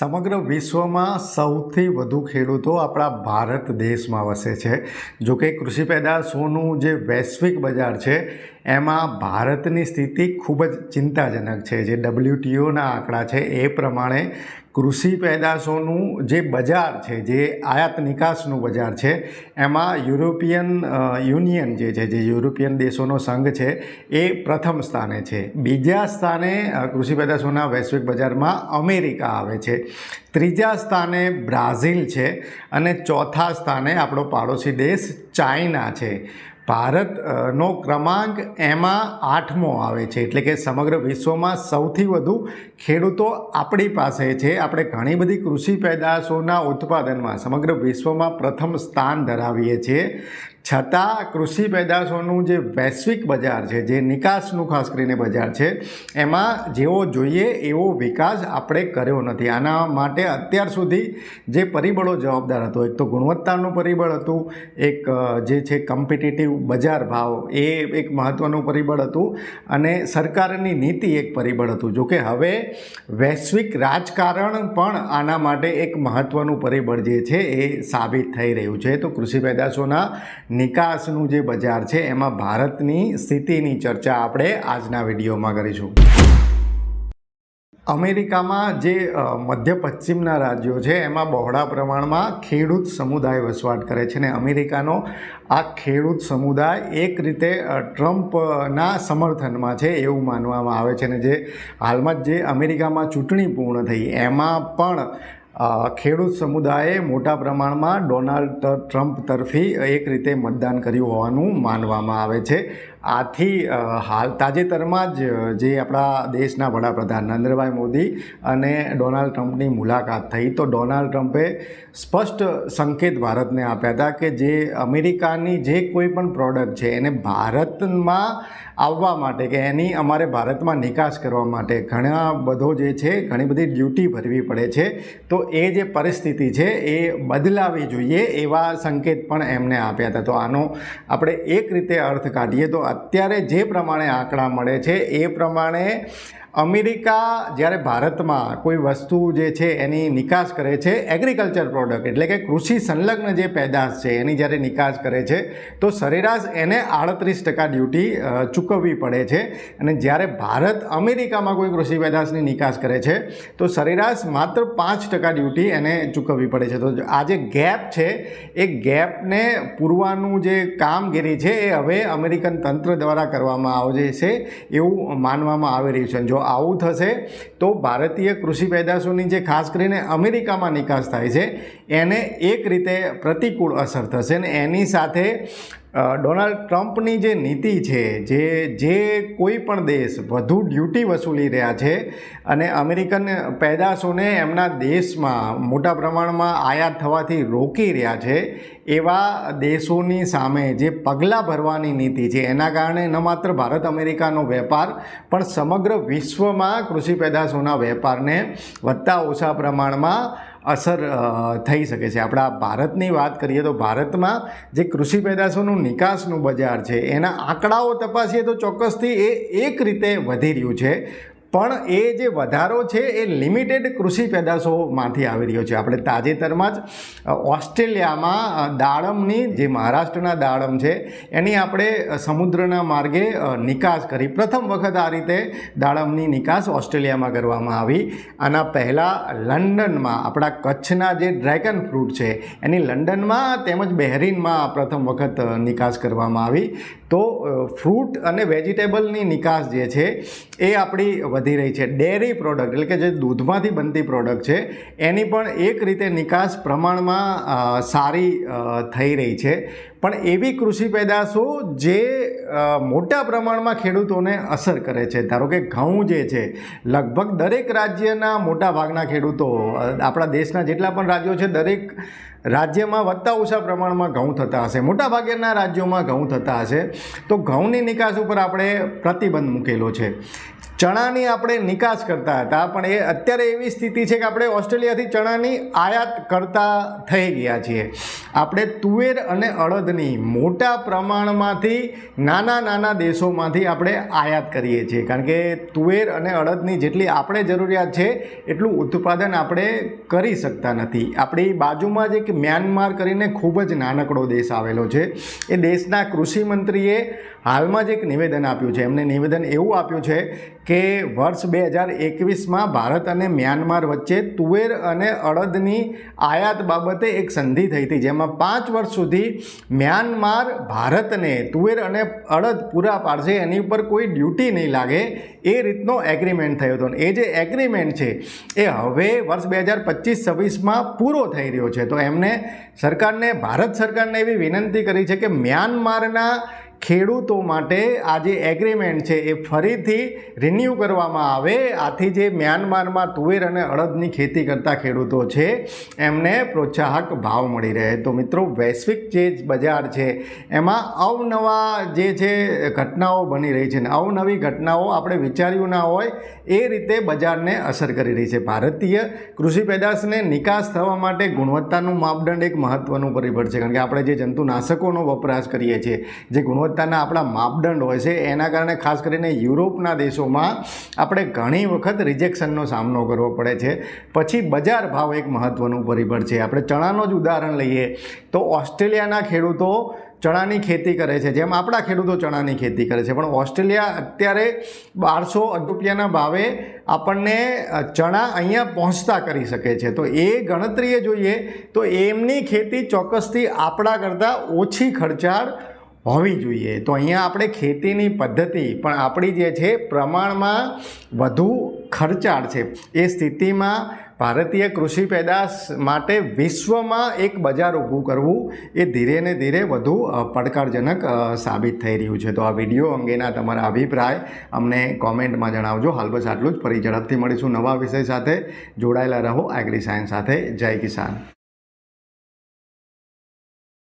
સમગ્ર વિશ્વમાં સૌથી વધુ ખેડૂતો આપણા ભારત દેશમાં વસે છે. જો કે કૃષિ પેદાશોનું જે વૈશ્વિક બજાર છે એમાં ભારતની સ્થિતિ ખૂબ જ ચિંતાજનક છે. જે ડબલ્યુટીઓના આંકડા છે એ પ્રમાણે કૃષિ પેદાશોનું જે બજાર છે, જે આયાત નિકાસનું બજાર છે, એમાં યુરોપિયન યુનિયન જે છે, જે યુરોપિયન દેશોનો સંઘ છે, એ પ્રથમ સ્થાને છે. બીજા સ્થાને કૃષિ પેદાશોના વૈશ્વિક બજારમાં અમેરિકા આવે છે. ત્રીજા સ્થાને બ્રાઝિલ છે અને ચોથા સ્થાને આપણો પાડોશી દેશ ચાઇના છે. ભારત નો ક્રમાંક એમાં આઠમો આવે છે. એટલે કે સમગ્ર વિશ્વમાં સૌથી વધુ ખેડૂતો આપણી પાસે છે. આપણે ઘણી બધી કૃષિ પેદાશોના ઉત્પાદનમાં સમગ્ર વિશ્વમાં પ્રથમ સ્થાન ધરાવીએ છીએ. છતાં કૃષિ પેદાશોનું જે વૈશ્વિક બજાર છે, જે નિકાસનું ખાસ કરીને બજાર છે, એમાં જેવો જોઈએ એવો વિકાસ આપણે કર્યો નથી. આના માટે અત્યાર સુધી જે પરિબળો જવાબદાર હતો, એક તો ગુણવત્તાનું પરિબળ હતું, એક જે છે કમ્પિટિટિવ બજાર ભાવ, એ એક મહત્ત્વનું પરિબળ હતું અને સરકારની નીતિ એક પરિબળ હતું. જોકે હવે વૈશ્વિક રાજકારણ પણ આના માટે એક મહત્ત્વનું પરિબળ જે છે એ સાબિત થઈ રહ્યું છે. તો કૃષિ પેદાશોના નિકાસનું જે બજાર છે, એમાં ભારતની સ્થિતિની ચર્ચા આપણે આજના વિડીયોમાં કરીશું. અમેરિકામાં જે મધ્ય પશ્ચિમના રાજ્યો છે, એમાં બહોળા પ્રમાણમાં ખેડૂત સમુદાય વસવાટ કરે છે ને અમેરિકાનો આ ખેડૂત સમુદાય એક રીતે ટ્રમ્પના સમર્થનમાં છે એવું માનવામાં આવે છે ને જે હાલમાં જ અમેરિકામાં ચૂંટણી પૂર્ણ થઈ, એમાં પણ ખેડૂત સમુદાયે મોટા પ્રમાણમાં ડોનાલ્ડ ટ્રમ્પ તરફી એક રીતે મતદાન કર્યું હોવાનું માનવામાં આવે છે. આથી હાલ તાજેતરમાં જ, જે આપણા દેશના વડાપ્રધાન નરેન્દ્રભાઈ મોદી અને ડોનાલ્ડ ટ્રમ્પની મુલાકાત થઈ, તો ડોનાલ્ડ ટ્રમ્પે સ્પષ્ટ સંકેત ભારતને આપ્યા હતા કે જે અમેરિકાની જે કોઈ પણ પ્રોડક્ટ છે, એને ભારતમાં આવવા માટે કે એની અમારે ભારતમાં નિકાસ કરવા માટે ઘણા બધો જે છે, ઘણી બધી ડ્યુટી ભરવી પડે છે, તો એ જે પરિસ્થિતિ છે, એ બદલાવી જોઈએ એવા સંકેત પણ એમને આપ્યા હતા. તો આનો આપણે એક રીતે અર્થ કાઢીએ તો અત્યારે જે પ્રમાણે આંકડા મળે છે એ પ્રમાણે અમેરિકા જ્યારે ભારતમાં કોઈ વસ્તુ જે છે એની નિકાસ કરે છે એગ્રીકલ્ચર પ્રોડક્ટ એટલે કે કૃષિ સંલગ્ન જે પેદાશ છે એની જ્યારે નિકાસ કરે છે, તો સરેરાશ એને આડત્રીસ ટકા ડ્યુટી ચૂકવવી પડે છે. અને જ્યારે ભારત અમેરિકામાં કોઈ કૃષિ પેદાશની નિકાસ કરે છે, તો સરેરાશ માત્ર પાંચ ટકા ડ્યુટી એને ચૂકવવી પડે છે. તો આ જે ગેપ છે, એ ગેપને પૂરવાનું જે કામગીરી છે, એ હવે અમેરિકન તંત્ર દ્વારા કરવામાં આવે છે એવું માનવામાં આવી રહ્યું છે. જો આવું થશે તો ભારતીય કૃષિ પેદાશોની જે ખાસ કરીને અમેરિકામાં નિકાસ થાય છે, એને એક રીતે પ્રતિકૂળ અસર થશે ને એની સાથે ડોનાલ્ડ ટ્રમ્પની જે નીતિ છે, જે જે કોઈ પણ દેશ વધુ ડ્યુટી વસૂલી રહ્યા છે અને અમેરિકન પેદાશોને એમના દેશમાં મોટા પ્રમાણમાં આયાત થવાથી રોકી રહ્યા છે, એવા દેશોની સામે જે પગલાં ભરવાની નીતિ છે, એના કારણે ન માત્ર ભારત અમેરિકાનો વેપાર, પણ સમગ્ર વિશ્વમાં કૃષિ પેદાશોના વેપારને વધતા ઓછા પ્રમાણમાં અસર થઈ શકે છે. આપણા ભારતની વાત કરીએ તો ભારતમાં જે કૃષિ પેદાશોનું નિકાસનું બજાર છે, એના આંકડાઓ તપાસીએ તો ચોક્કસથી એ એક રીતે વધી રહ્યું છે. પણ એ જે વધારો છે એ લિમિટેડ કૃષિ પેદાશોમાંથી આવી રહ્યો છે. આપણે તાજેતરમાં જ ઓસ્ટ્રેલિયામાં દાડમની જે મહારાષ્ટ્રના દાડમ છે, એની આપણે સમુદ્રના માર્ગે નિકાસ કરી. પ્રથમ વખત આ રીતે દાડમની નિકાસ ઓસ્ટ્રેલિયામાં કરવામાં આવી. આના પહેલાં લંડનમાં, આપણા કચ્છના જે ડ્રેગન ફ્રૂટ છે, એની લંડનમાં તેમજ બહેરીનમાં પ્રથમ વખત નિકાસ કરવામાં આવી. તો ફ્રૂટ અને વેજીટેબલની નિકાસ જે છે, એ આપણી વધી રહી છે. ડેરી પ્રોડક્ટ એટલે કે જે દૂધમાંથી બનતી પ્રોડક્ટ છે, એની પણ એક રીતે નિકાસ પ્રમાણમાં સારી થઈ રહી છે. પણ એવી કૃષિ પેદાશો જે મોટા પ્રમાણમાં ખેડૂતોને અસર કરે છે. ધારો કે ઘઉં જે છે, લગભગ દરેક રાજ્યના મોટા ભાગના ખેડૂતો આપણા દેશના જેટલા પણ રાજ્યો છે, દરેક રાજ્યમાં વધતા ઓછા પ્રમાણમાં ઘઉં થતા હશે. મોટાભાગેના રાજ્યોમાં ઘઉં થતા હશે. તો ઘઉંની નિકાસ ઉપર આપણે પ્રતિબંધ મૂકેલો છે. ચણાની આપણે નિકાસ કરતા હતા, પણ એ અત્યારે એવી સ્થિતિ છે કે આપણે ઓસ્ટ્રેલિયાથી ચણાની આયાત કરતા થઈ ગયા છીએ. આપણે તુવેર અને અડદની મોટા પ્રમાણમાંથી નાના નાના દેશોમાંથી આપણે આયાત કરીએ છીએ, કારણ કે તુવેર અને અડદની જેટલી આપણે જરૂરિયાત છે, એટલું ઉત્પાદન આપણે કરી શકતા નથી. આપણી બાજુમાં જ એક મ્યાનમાર કરીને ખૂબ જ નાનકડો દેશ આવેલો છે. એ દેશના કૃષિ મંત્રીએ હાલમાં જ એક નિવેદન આપ્યું છે. એમને નિવેદન એવું આપ્યું છે કે વર્ષ બે હજાર એકવીસમાં ભારત અને મ્યાનમાર વચ્ચે તુવેર અને અડદની આયાત બાબતે એક સંધિ થઈ હતી, જેમાં પાંચ વર્ષ સુધી મ્યાનમાર ભારતને તુવેર અને અડદ પૂરા પાડશે, એની ઉપર કોઈ ડ્યુટી નહીં લાગે, એ રીતનો એગ્રીમેન્ટ થયો હતો. એ જે એગ્રીમેન્ટ છે, એ હવે વર્ષ બે હજાર પચીસ છવ્વીસમાં પૂરો થઈ રહ્યો છે. તો એમને સરકારને, ભારત સરકારને એવી વિનંતી કરી છે કે મ્યાનમારના ખેડૂતો માટે આ જે એગ્રીમેન્ટ છે એ ફરીથી રિન્યૂ કરવામાં આવે. આથી જે મ્યાનમારમાં તુવેર અને અડદની ખેતી કરતા ખેડૂતો છે, એમને પ્રોત્સાહક ભાવ મળી રહે. તો મિત્રો, વૈશ્વિક જે બજાર છે, એમાં અવનવા જે છે ઘટનાઓ બની રહી છે ને અવનવી ઘટનાઓ આપણે વિચાર્યું ના હોય, એ રીતે બજારને અસર કરી રહી છે. ભારતીય કૃષિ પેદાશને નિકાસ થવા માટે ગુણવત્તાનું માપદંડ એક મહત્ત્વનું પરિબળ છે. કારણ કે આપણે જે જંતુનાશકોનો વપરાશ કરીએ છીએ, જે ગુણવત્તાના આપણા માપદંડ હોય છે, એના કારણે ખાસ કરીને યુરોપના દેશોમાં આપણે ઘણી વખત રિજેક્શનનો સામનો કરવો પડે છે. પછી બજાર ભાવ એક મહત્ત્વનું પરિબળ છે. આપણે ચણાનો જ ઉદાહરણ લઈએ તો ઓસ્ટ્રેલિયાના ખેડૂતો ચણાની ખેતી કરે છે. જેમ આપણા ખેડૂતો ચણાની ખેતી કરે છે, પણ ઓસ્ટ્રેલિયા અત્યારે બારસો રૂપિયાના ભાવે આપણને ચણા અહીંયા પહોંચતા કરી શકે છે. તો એ ગણતરીએ જોઈએ તો એમની ખેતી ચોક્કસથી આપણા કરતાં ઓછી ખર્ચાળ હોવી જોઈએ. તો અહીંયા આપણે ખેતીની પદ્ધતિ, પણ આપણી જે છે પ્રમાણમાં વધુ ખર્ચાળ છે. એ સ્થિતિમાં ભારતીય કૃષિ પેદાશ માટે વિશ્વમાં એક બજાર ઊભું કરવું એ ધીરે ને ધીરે વધુ પડકારજનક સાબિત થઈ રહ્યું છે. તો આ વીડિયો અંગેના તમારા અભિપ્રાય અમને કોમેન્ટમાં જણાવજો. હાલ બસ આટલું જ. ફરી ઝડપથી મળીશું નવા વિષય સાથે. જોડાયેલા રહો એગ્રી સાયન્સ સાથે. જય કિસાન.